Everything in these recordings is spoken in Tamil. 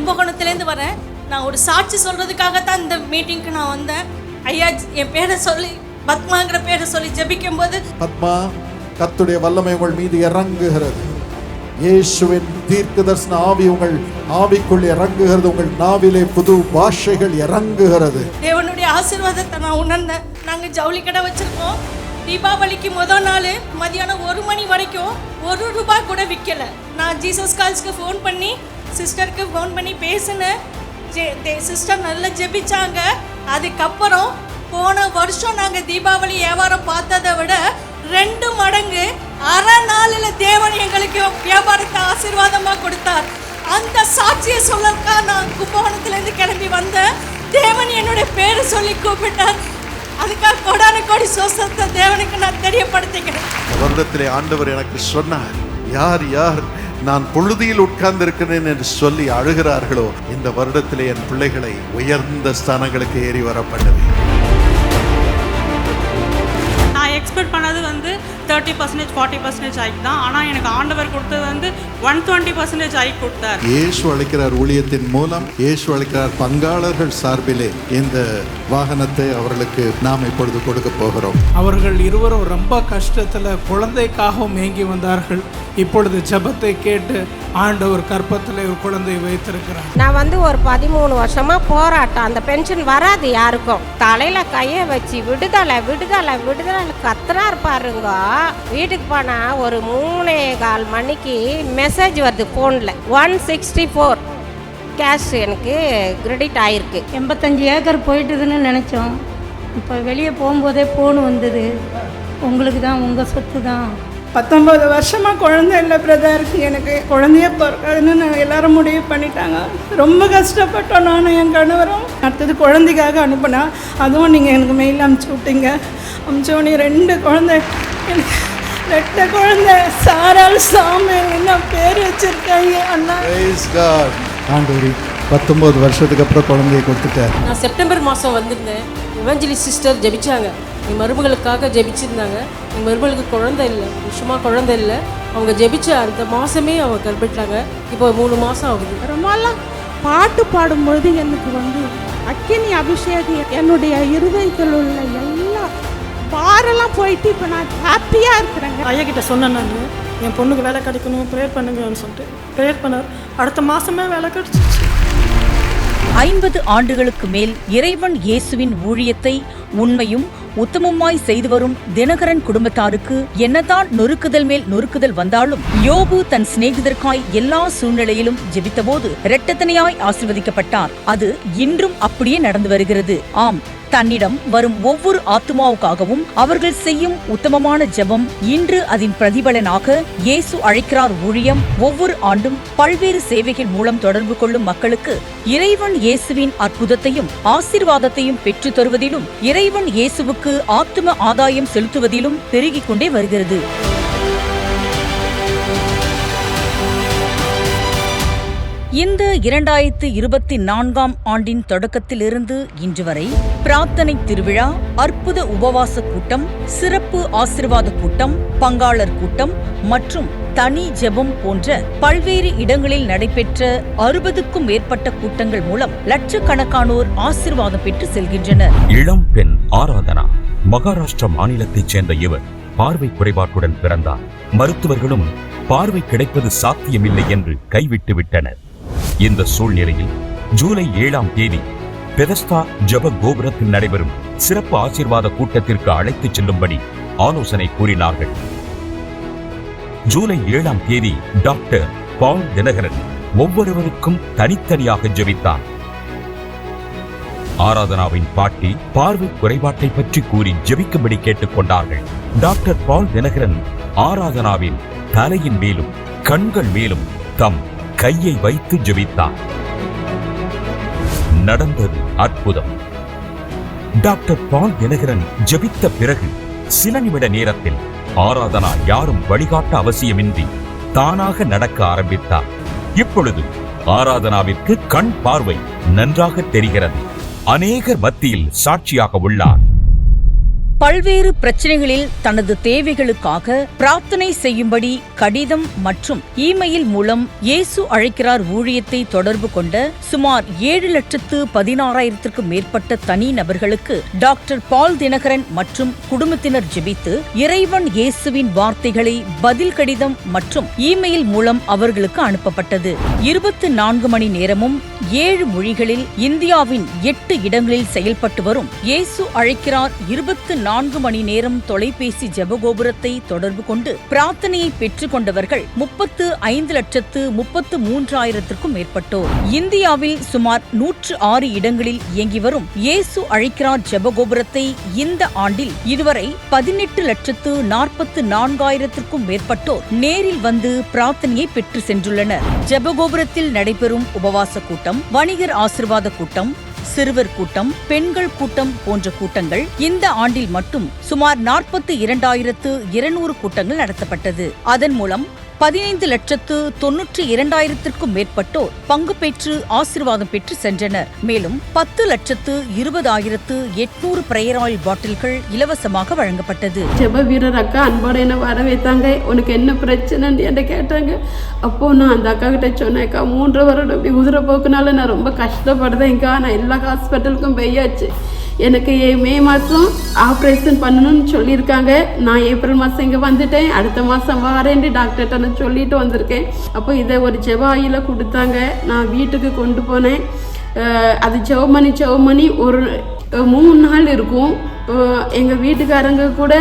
கும்பகோணத்துலேருந்து வரேன். நான் ஒரு சாட்சி சொல்கிறதுக்காக தான் இந்த மீட்டிங்க்கு நான் வந்தேன். ஐயா என் பேரை சொல்லி பத்மாங்கிற பேரை சொல்லி ஜெபிக்கும் போது பத்மா கர்த்தருடைய வல்லமை உங்கள் மீது இறங்குகிறது. இயேசுவின் தீர்க்க தரிசன ஆவி உங்கள் ஆவிக்குள் இறங்குகிறது. உங்கள் நாவிலே புது பாஷைகள் இறங்குகிறது. தேவனுடைய ஆசீர்வாதத்தை நான் உணர்ந்தேன். நாங்கள் ஜவுளி கடை வச்சுருக்கோம். தீபாவளிக்கு முதல் நாள் மதியானம் ஒரு மணி வரைக்கும் ஒரு ரூபாய் கூட விற்கல நான் ஜீசஸ் கால்ஸ்க்கு ஃபோன் பண்ணி சிஸ்டருக்கு ஃபோன் பண்ணி பேசினேன் சிஸ்டர் நல்லா ஜெபிச்சாங்க. அதுக்கப்புறம் போன வருஷம் நாங்கள் தீபாவளி வியாபாரம் பார்த்ததை விட ரெண்டு மடங்கு அரை நாளில் தேவன் எங்களுக்கு வியாபாரத்தை ஆசீர்வாதமாக கொடுத்தார். அந்த சாட்சியை சொல்லக்கா நான் கும்பகோணத்துலேருந்து கிளம்பி வந்தேன். தேவன் என்னுடைய பேரை சொல்லி கூப்பிட்டார். அதுக்காக கொடான கோடி சோசத்தை தேவனுக்கு நான் தெரியப்படுத்திக்கிறேன். வருடத்திலே ஆண்டவர் எனக்கு சொன்னார் யார் யார் நான் புழுதியில் உட்கார்ந்திருக்கிறேன் என்று சொல்லி அழுகிறார்களோ இந்த வருடத்திலே என் பிள்ளைகளை உயர்ந்த ஸ்தானங்களுக்கு ஏறி வர பண்ணுவேன் நான் எக்ஸ்பெக்ட் பண்ணது வந்து thirty percentage forty percentage hike தான். ஆனால் எனக்கு ஆண்டவர் கொடுத்தது வந்து ஒன் டுவெண்ட்டி பர்சன்டேஜ் ஹைக் கொடுத்தார். இயேசு அழைக்கிறார் ஊழியத்தின் மூலம் இயேசு அழைக்கிறார் பங்காளர்கள் சார்பிலே இந்த வாகனத்தை அவர்களுக்கு நாம் இப்பொழுது கொடுக்க போகிறோம். அவர்கள் இருவரும் ரொம்ப கஷ்டத்தில் குழந்தைக்காகவும் ஏங்கி வந்தார்கள். இப்பொழுது ஜெபத்தை கேட்டு ஆண்டவர் கற்பத்தில் ஒரு குழந்தை வைத்திருக்கிறார். நான் வந்து ஒரு பதிமூணு வருஷமா போராட்டம். அந்த பென்ஷன் வராது யாருக்கும். தலையில கையை வச்சு விடுதலை விடுதலை விடுதலை கத்துறாரு பாருங்க. வீட்டுக்கு போனா ஒரு மூணே கால் மணிக்கு மெசேஜ் வருது ஃபோனில் ஒன் சிக்ஸ்டி ஃபோர் கேஷ் எனக்கு கிரெடிட் ஆயிருக்கு. எண்பத்தஞ்சு ஏக்கர் போயிட்டுதுன்னு நினச்சோம். இப்போ வெளியே போகும்போதே ஃபோன் வந்தது. உங்களுக்கு தான் உங்கள் சொத்து தான். பத்தொம்பது வருஷமாக குழந்தை இல்லை பிரதர் எனக்கு குழந்தைய பிறக்காதுன்னு நான் எல்லாரும் முடிவு பண்ணிட்டாங்க. ரொம்ப கஷ்டப்பட்டோம் நானும் என் கணவரும். அடுத்தது குழந்தைக்காக அனுப்புனா அதுவும் நீங்கள் எனக்கு மெயில் அமுச்சு விட்டீங்க. அமுச்சோடனே ரெண்டு குழந்தை. எனக்கு ரெட்ட குழந்தை சாரால் சாமி என்ன பேர் வச்சிருக்காங்க அண்ணா. ஆண்டவரே பத்தொன்பது வருஷத்துக்கு அப்புறம் குழந்தையை கொடுத்துட்டார். நான் செப்டம்பர் மாதம் வந்திருந்தேன். இவஞ்சலி சிஸ்டர் ஜெபிச்சாங்க. என் மருமகளுக்காக ஜெபிச்சிருந்தாங்க. என் மருமகளுக்கு குழந்தை இல்லை விஷயமா குழந்தை இல்லை. அவங்க ஜெபிச்ச அந்த மாதமே அவங்க கற்பிட்டாங்க இப்போ மூணு மாதம் ஆகுது. ரொம்பலாம் பாட்டு பாடும்பொழுது எனக்கு வந்து அக்கினி அபிஷேகம் என்னுடைய இருதயத்தில் உள்ள எல்லா பாரெல்லாம் போயிட்டு இப்போ நான் ஹாப்பியாக இருக்கிறேங்க. ஐயா கிட்ட சொன்னேன் நான் என் பொண்ணுக்கு வேலை கிடைக்கணும் ப்ரேயர் பண்ணுங்கன்னு சொல்லிட்டு. ப்ரேயர் பண்ணார். அடுத்த மாதமே வேலை கிடச்சிச்சு. ஐம்பது ஆண்டுகளுக்கு மேல் இறைவன் இயேசுவின் ஊழியத்தை உண்மையும் உத்தமமாய் செய்து வரும் தினகரன் குடும்பத்தாருக்கு என்னதான் நொறுக்குதல் மேல் நொறுக்குதல் வந்தாலும் யோபு தன் சிநேகிதர்க்காய் எல்லா சூழ்நிலையிலும் ஜெபித்தபோது இரட்டத்தனையாய் ஆசிர்வதிக்கப்பட்டார். அது இன்றும் அப்படியே நடந்து வருகிறது. ஆம். தன்னிடம் வரும் ஒவ்வொரு ஆத்துமாவுக்காகவும் அவர்கள் செய்யும் உத்தமமான ஜெபம் இன்று அதன் பிரதிபலனாக இயேசு அழைக்கிறார் ஊழியம். ஒவ்வொரு ஆண்டும் பல்வேறு சேவைகள் மூலம் தொடர்பு கொள்ளும் மக்களுக்கு இறைவன் இயேசுவின் அற்புதத்தையும் ஆசீர்வாதத்தையும் பெற்றுத் தருவதிலும் இறைவன் இயேசுவுக்கு ஆத்தும ஆதாயம் செலுத்துவதிலும் பெருகிக் கொண்டே வருகிறது. இந்த இரண்டாயிரத்து இருபத்தி நான்காம் ஆண்டின் தொடக்கத்திலிருந்து இன்று வரை பிரார்த்தனை திருவிழா அற்புத உபவாச கூட்டம் சிறப்பு ஆசிர்வாத கூட்டம் பங்காளர் கூட்டம் மற்றும் தனி ஜெபம் போன்ற பல்வேறு இடங்களில் நடைபெற்ற அறுபதுக்கும் மேற்பட்ட கூட்டங்கள் மூலம் லட்சக்கணக்கானோர் ஆசிர்வாதம் பெற்று செல்கின்றனர். இளம் பெண் ஆராதனா மகாராஷ்டிரா மாநிலத்தைச் சேர்ந்த இவர் பார்வை குறைபாட்டுடன் பிறந்தார். மருத்துவர்களும் பார்வை கிடைப்பது சாத்தியமில்லை என்று கைவிட்டு விட்டனர் இந்த சூழ்நிலையில் ஜூலை ஏழாம் தேதி பெதஸ்தா ஜப கோபுரத்தில் நடைபெறும் சிறப்பு ஆசீர்வாத கூட்டத்திற்கு அழைத்துச் செல்லும்படி ஆலோசனை கூறினார்கள். ஜூலை ஏழாம் தேதி டாக்டர் பால் தினகரன் ஒவ்வொருவருக்கும் தனித்தனியாக ஜெபித்தார் ஆராதனாவின் பாட்டி பார்வை குறைபாட்டை பற்றி கூறி ஜெபிக்கும்படி கேட்டுக்கொண்டார்கள் டாக்டர் பால் தினகரன் ஆராதனாவின் தலையின் மேலும் கண்கள் மேலும் தம் கையை வைத்து ஜெபித்தார் நடந்தது அற்புதம். டாக்டர் பால் தினகரன் ஜெபித்த பிறகு சில நிமிட நேரத்தில் ஆராதனா யாரும் வழிகாட்ட அவசியமின்றி தானாக நடக்க ஆரம்பித்தார். இப்பொழுது ஆராதனாவிற்கு கண் பார்வை நன்றாக தெரிகிறது. அநேகர் மத்தியில் சாட்சியாக உள்ளார். பல்வேறு பிரச்சனைகளில் தனது தேவைகளுக்காக பிரார்த்தனை செய்யும்படி கடிதம் மற்றும் இமெயில் மூலம் இயேசு அழைக்கிறார் ஊழியத்தை தொடர்பு கொண்ட சுமார் ஏழு லட்சத்து பதினாறாயிரத்திற்கும் மேற்பட்ட தனி நபர்களுக்கு டாக்டர் பால் தினகரன் மற்றும் குடும்பத்தினர் ஜெபித்து இறைவன் இயேசுவின் வார்த்தைகளை பதில் கடிதம் மற்றும் இமெயில் மூலம் அவர்களுக்கு அனுப்பப்பட்டது. இருபத்து நான்கு மணி நேரமும் ஏழு மொழிகளில் இந்தியாவின் எட்டு இடங்களில் செயல்பட்டு வரும் இயேசு அழைக்கிறார் இருபத்து நான்கு மணி நேரம் தொலைபேசி ஜெபகோபுரத்தை தொடர்பு கொண்டு பிரார்த்தனையை பெற்றுக் கொண்டவர்கள் முப்பத்து ஐந்து லட்சத்து முப்பத்து மூன்றாயிரத்திற்கும் மேற்பட்டோர். இந்தியாவில் சுமார் நூற்று ஆறு இடங்களில் இயங்கி வரும் இயேசு அழைக்கிறார் ஜெபகோபுரத்தை இந்த ஆண்டில் இதுவரை பதினெட்டு லட்சத்து நாற்பத்து நான்காயிரத்திற்கும் மேற்பட்டோர் நேரில் வந்து பிரார்த்தனையை பெற்று சென்றுள்ளனர். ஜெபகோபுரத்தில் நடைபெறும் உபவாச கூட்டம் வணிகர் ஆசிர்வாத கூட்டம் சிறுவர் கூட்டம் பெண்கள் கூட்டம் போன்ற கூட்டங்கள் இந்த ஆண்டில் மட்டும் சுமார் நாற்பத்தி இரண்டாயிரத்து இருநூறு கூட்டங்கள் நடத்தப்பட்டது. அதன் மூலம் பதினைந்து லட்சத்து தொன்னூற்றி இரண்டாயிரத்திற்கும் மேற்பட்டோர் பங்கு பெற்று ஆசிர்வாதம் பெற்று சென்றனர். மேலும் பத்து லட்சத்து இருபதாயிரத்து எட்நூறு பிரேயர் ஆயில் பாட்டில்கள் இலவசமாக வழங்கப்பட்டது. ஜெப வீரர் அக்கா அன்போட என்ன வர வைத்தாங்க உனக்கு என்ன பிரச்சனைன்னு என்கிட்ட கேட்டாங்க. அப்போ நான் அந்த அக்கா கிட்ட சொன்னேன் அக்கா மூன்று வருடம் இப்படி உதிர போக்குனால நான் ரொம்ப கஷ்டப்படுறேன்க்கா நான் எல்லா ஹாஸ்பிட்டலுக்கும் பெய்யாச்சு எனக்கு மே மாதம் ஆப்ரேஷன் பண்ணணும்னு சொல்லியிருக்காங்க. நான் ஏப்ரல் மாதம் இங்கே வந்துட்டேன். அடுத்த மாதம் வரேன்ட்டு டாக்டர்கிட்ட நான் சொல்லிட்டு வந்திருக்கேன். அப்போ இதை ஒரு ஜெவாயில் கொடுத்தாங்க. நான் வீட்டுக்கு கொண்டு போனேன். அது செவமணி செவமணி ஒரு மூணு நாள் இருக்கும். எங்கள் வீட்டுக்காரங்க கூட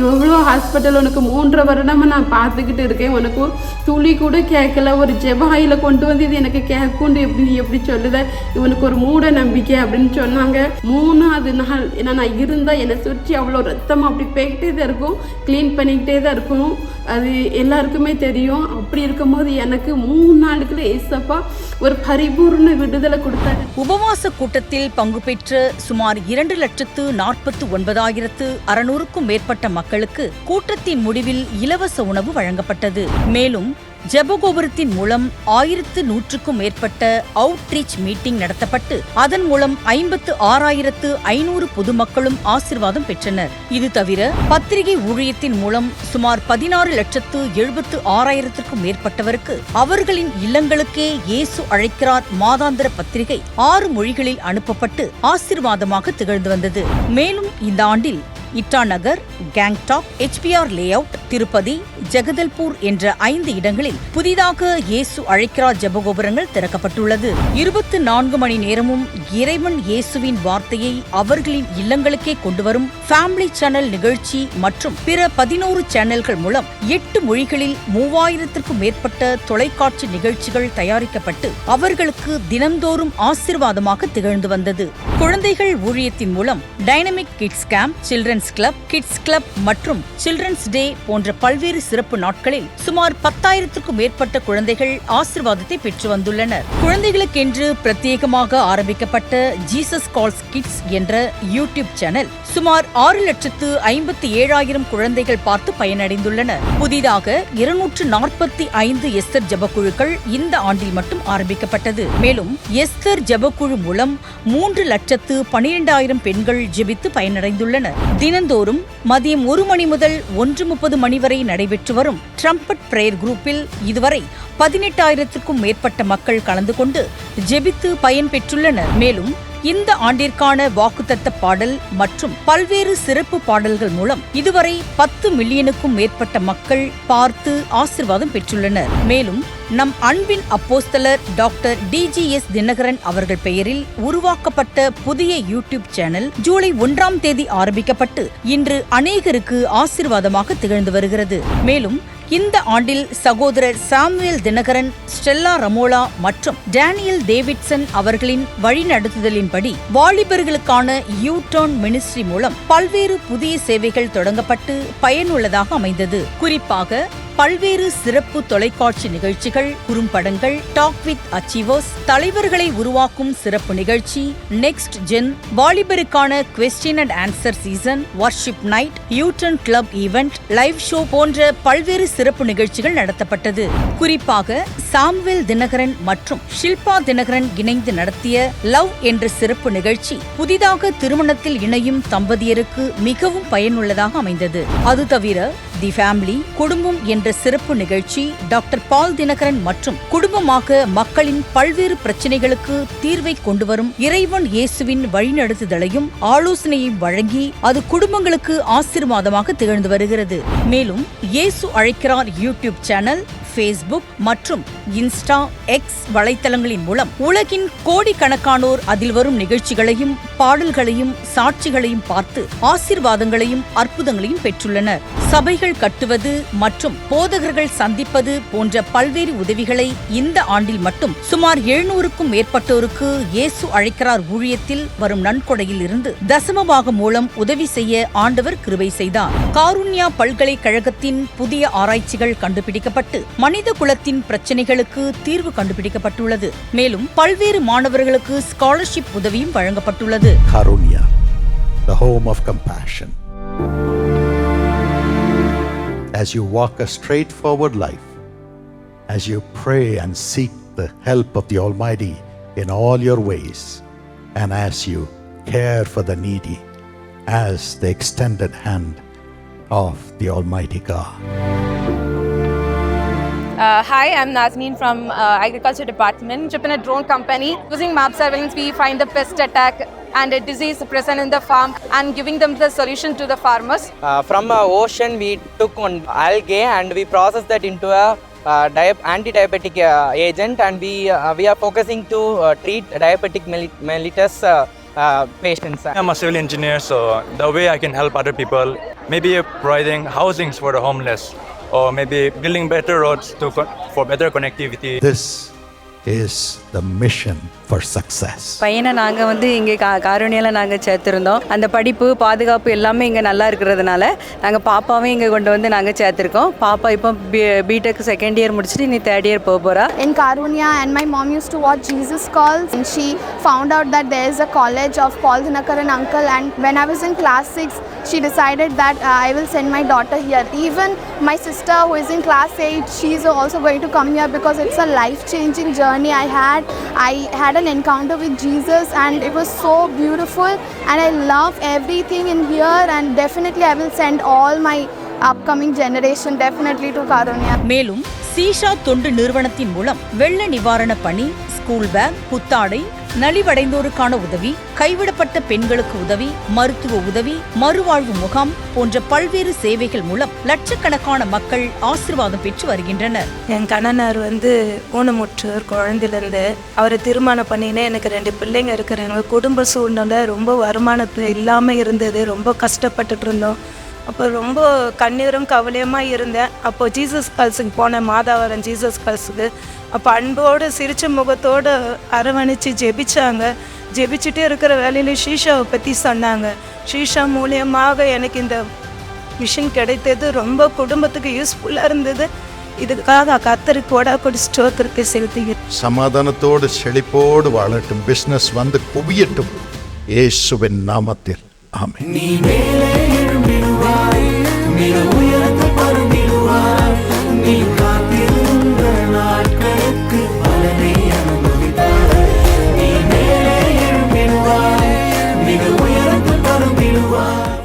எவ்வளோ ஹாஸ்பிட்டல் உனக்கு மூன்றரை வருடமாக நான் பார்த்துக்கிட்டு இருக்கேன். உனக்கு துளி கூட கேட்கல. ஒரு ஜெபாயில் கொண்டு வந்து இது எனக்கு கேட்குண்டு எப்படி நீ எப்படி சொல்லுத? இவனுக்கு ஒரு மூட நம்பிக்கை அப்படின்னு சொன்னாங்க. மூணாவது நாள் ஏன்னா நான் இருந்தால் என்னை சுற்றி அவ்வளோ ரத்தம் அப்படி போய்கிட்டே தான் இருக்கும். க்ளீன் பண்ணிக்கிட்டே தான் இருக்கும் அது எல்லாருக்குமே தெரியும். அப்படி இருக்கும்போது எனக்கு மூணு நாளுக்குள்ள ஏசப்பா ஒரு பரிபூர்ண விடுதலை கொடுத்தாரு. உபவாச கூட்டத்தில் பங்கு பெற்ற சுமார் இரண்டு லட்சத்து நாற்பத்து ஒன்பதாயிரத்து அறுநூறுக்கும் மேற்பட்ட மக்களுக்கு கூட்டத்தின் முடிவில் இலவச உணவு வழங்கப்பட்டது. மேலும் ஜெபகோபுரத்தின் மூலம் ஆயிரத்து நூற்றுக்கும் மேற்பட்ட அவுட்ரீச் மீட்டிங் நடத்தப்பட்டு அதன் மூலம் ஐம்பத்து ஆறாயிரத்து ஐநூறு பொதுமக்களும் ஆசிர்வாதம் பெற்றனர். இது தவிர பத்திரிகை ஊழியத்தின் மூலம் சுமார் பதினாறு லட்சத்து எழுபத்து ஆறாயிரத்திற்கும் மேற்பட்டவருக்கு அவர்களின் இல்லங்களுக்கே இயேசு அழைக்கிறார் மாதாந்திர பத்திரிகை ஆறு மொழிகளில் அனுப்பப்பட்டு ஆசிர்வாதமாக திகழ்ந்து வந்தது. மேலும் இந்த ஆண்டில் இட்டாநகர் கேங்டாக் எச்பிஆர் லேஅவுட் திருப்பதி ஜெகதல்பூர் என்ற ஐந்து இடங்களில் புதிதாக இயேசு அழைக்கிறார் ஜபகோபுரங்கள் திறக்கப்பட்டுள்ளது. இருபத்தி நான்கு மணி நேரமும் இறைவன் இயேசுவின் வார்த்தையை அவர்களின் இல்லங்களுக்கே கொண்டுவரும் ஃபேமிலி சேனல் நிகழ்ச்சி மற்றும் பிற பதினோரு சேனல்கள் மூலம் எட்டு மொழிகளில் மூவாயிரத்திற்கும் மேற்பட்ட தொலைக்காட்சி நிகழ்ச்சிகள் தயாரிக்கப்பட்டு அவர்களுக்கு தினந்தோறும் ஆசிர்வாதமாக திகழ்ந்து வந்தது. குழந்தைகள் ஊழியத்தின் மூலம் dynamic kids camp children's club kids club மற்றும் சில்ட்ரன்ஸ் டே போன்ற பல்வேறு சிறப்பு நாட்களில் சுமார் பத்தாயிரத்திற்கும் மேற்பட்ட குழந்தைகள் ஆசிர்வாதத்தை பெற்று வந்துள்ளனர். குழந்தைகளுக்கென்று பிரத்யேகமாக ஆரம்பிக்கப்பட்ட ஜீசஸ் கால்ஸ் கிட்ஸ் என்ற யூடியூப் சேனல் சுமார் ஆறு லட்சத்து ஐம்பத்தி ஏழாயிரம் குழந்தைகள் பார்த்து பயனடைந்துள்ளனர். புதிதாக இருநூற்று நாற்பத்தி ஐந்து எஸ்தர் ஜபக்குழுக்கள் இந்த ஆண்டில் மட்டும் ஆரம்பிக்கப்பட்டது. மேலும் எஸ்தர் ஜபக்குழு மூலம் மூன்று லட்சத்து பனிரெண்டாயிரம் பெண்கள் ஜெபித்து பயனடைந்துள்ளனர். தினந்தோறும் மதியம் ஒரு மணி முதல் ஒன்று முப்பது மணி வரை நடைபெற்று வரும் ட்ரம்பட் பிரேயர் குரூப்பில் இதுவரை பதினெட்டாயிரத்திற்கும் மேற்பட்ட மக்கள் கலந்து கொண்டு ஜெபித்து பயன்பெற்றுள்ளனர் மேலும் இந்த ஆண்டிற்கான வாக்குத்தத்த பாடல் மற்றும் பல்வேறு சிறப்பு பாடல்கள் மூலம் இதுவரை பத்து மில்லியனுக்கும் மேற்பட்ட மக்கள் பார்த்து ஆசிர்வாதம் பெற்றுள்ளனர். மேலும் நம் அன்பின் அப்போஸ்தலர் டாக்டர் டிஜிஎஸ் தினகரன் அவர்கள் பெயரில் உருவாக்கப்பட்ட புதிய யூடியூப் சேனல் ஜூலை ஒன்றாம் தேதி ஆரம்பிக்கப்பட்டு இன்று அநேகருக்கு ஆசிர்வாதமாக திகழ்ந்து வருகிறது. மேலும் இந்த ஆண்டில் சகோதரர் சாமுவேல் தினகரன் ஸ்டெல்லா ரமோலா மற்றும் டேனியல் டேவிட்சன் அவர்களின் வழிநடத்துதலின்படி வாலிபர்களுக்கான யூ டர்ன் மினிஸ்ட்ரி மூலம் பல்வேறு புதிய சேவைகள் தொடங்கப்பட்டு பயனுள்ளதாக அமைந்தது. குறிப்பாக பல்வேறு சிறப்பு தொலைக்காட்சி நிகழ்ச்சிகள் குறும்படங்கள் டாக் வித் அச்சீவர்ஸ் தலைவர்களை உருவாக்கும் சிறப்பு நிகழ்ச்சி next gen வாலிபருக்கான question and answer season worship night youth club event live show போன்ற பல்வேறு சிறப்பு நிகழ்ச்சிகள் நடத்தப்பட்டது. குறிப்பாக சாம்வேல் தினகரன் மற்றும் ஷில்பா தினகரன் இணைந்து நடத்திய லவ் என்ற சிறப்பு நிகழ்ச்சி புதிதாக திருமணத்தில் இணையும் தம்பதியருக்கு மிகவும் பயனுள்ளதாக அமைந்தது. அது தவிர தி ஃபேமிலி குடும்பம் என்ற சிறப்பு நிகழ்ச்சி டாக்டர் பால் தினகரன் மற்றும் குடும்பமாக மக்களின் பல்வேறு பிரச்சனைகளுக்கு தீர்வை கொண்டு வரும் இறைவன் இயேசுவின் வழிநடத்துதலையும் ஆலோசனையும் வழங்கி அது குடும்பங்களுக்கு ஆசீர்வாதமாக திகழ்ந்து வருகிறது. மேலும் இயேசு அழைக்கிறார் யூடியூப் சேனல் ஃபேஸ்புக் மற்றும் இன்ஸ்டா எக்ஸ் வலைத்தளங்களின் மூலம் உலகின் கோடிக்கணக்கானோர் அதில் வரும் நிகழ்ச்சிகளையும் பாடல்களையும் சாட்சிகளையும் பார்த்து ஆசீர்வாதங்களையும் அற்புதங்களையும் பெற்றுள்ளனர். சபைகள் கட்டுவது மற்றும் போதகர்கள் சந்திப்பது போன்ற பல்வேறு உதவிகளை இந்த ஆண்டில் மட்டும் சுமார் எழுநூறுக்கும் மேற்பட்டோருக்கு இயேசு அழைக்கிறார் ஊழியத்தில் வரும் நன்கொடையில் இருந்து தசமபாகம் மூலம் உதவி செய்ய ஆண்டவர் கிருபை செய்தார். காருண்யா பல்கலைக்கழகத்தின் புதிய ஆராய்ச்சிகள் கண்டுபிடிக்கப்பட்டு மனித குலத்தின் பிரச்சனைகளுக்கு தீர்வு கண்டுபிடிக்கப்பட்டுள்ளது மேலும் பல்வேறு மாணவர்களுக்கு ஸ்காலர்ஷிப் உதவியும் வழங்கப்பட்டுள்ளது Karunya, the home of compassion. As you walk a straightforward life, as you pray and seek the help of the Almighty in all your ways, and as you care for the needy as the extended hand of the Almighty God. Uh, hi, I'm Nazneen from uh, Agriculture Department. Trip in a drone company. Using map surveillance, we find the pest attack and a disease present in the farm and giving them the solution to the farmers. Uh, from uh, ocean, we took one algae and we processed that into a uh, dia- anti-diabetic uh, agent, and we uh, we are focusing to uh, treat diabetic melli- mellitus uh, uh, patients. I'm a civil engineer, so the way I can help other people, maybe providing housings for the homeless, or maybe building better roads to co- for better connectivity. This is the mission for success. பையனை நாங்கள் வந்து இங்கே கா காரணியில் நாங்கள் சேர்த்துருந்தோம் அந்த படிப்பு பாதுகாப்பு எல்லாமே இங்கே நல்லா இருக்கிறதுனால நாங்கள் பாப்பாவையும் இங்கே கொண்டு வந்து நாங்கள் சேர்த்துருக்கோம் பாப்பா இப்போ பி பிடெக் செகண்ட் இயர் முடிச்சுட்டு நீ தேர்ட் இயர் போக போகிறா in Karunya and my mom used to watch Jesus Calls and she found out that there is a college of Paul Dhinakaran uncle and when I was in class 6 she decided that uh, I will send my daughter here. Even my sister who is in class 8 she is also going to come here because it's a life changing journey I had. I had an encounter with Jesus and it was so beautiful and I love everything in here and definitely I will send all my upcoming generation definitely to Karunya. மேலும் சீஷா தொண்டு நிறுவனத்தின் மூலம் வெள்ள நிவாரண பணி ஸ்கூல் பேக் புத்தாடை நலிவடைந்தோருக்கான உதவி கைவிடப்பட்ட பெண்களுக்கு உதவி மருத்துவ உதவி மறுவாழ்வு முகாம் போன்ற பல்வேறு சேவைகள் மூலம் லட்சக்கணக்கான மக்கள் ஆசிர்வாதம் பெற்று வருகின்றனர். என் கணவர் வந்து ஊனமுற்றோர் குழந்தையிலேருந்து அவரை திருமணம் பண்ணினே எனக்கு ரெண்டு பிள்ளைங்க இருக்கிறாங்க. குடும்ப சூழ்நிலை ரொம்ப வருமானத்து இல்லாமல் இருந்தது. ரொம்ப கஷ்டப்பட்டுட்டு இருந்தோம். அப்போ ரொம்ப கண்ணீரும் கவலையுமாக இருந்தேன். அப்போ ஜீசஸ் கல்ஸுக்கு போனேன் மாதாவரம் ஜீசஸ் கல்ஸுக்கு அப்போ அன்போடு சிரிச்ச முகத்தோடு அரவணைச்சு ஜெபிச்சாங்க. ஜெபிச்சுட்டே இருக்கிற வேலையில் ஷீஷாவை பற்றி சொன்னாங்க. ஷீஷா மூலியமாக எனக்கு இந்த மிஷின் கிடைத்தது. ரொம்ப குடும்பத்துக்கு யூஸ்ஃபுல்லாக இருந்தது. இதுக்காக கத்தருக்கு கொடா கொடி ஸ்டோத்திரத்தை செலுத்துகிறேன். சமாதானத்தோடு செழிப்போடு வாழட்டும். பிசினஸ் வந்து குவியட்டும். இயேசுவின் நாமத்தில். ஆமென் நீ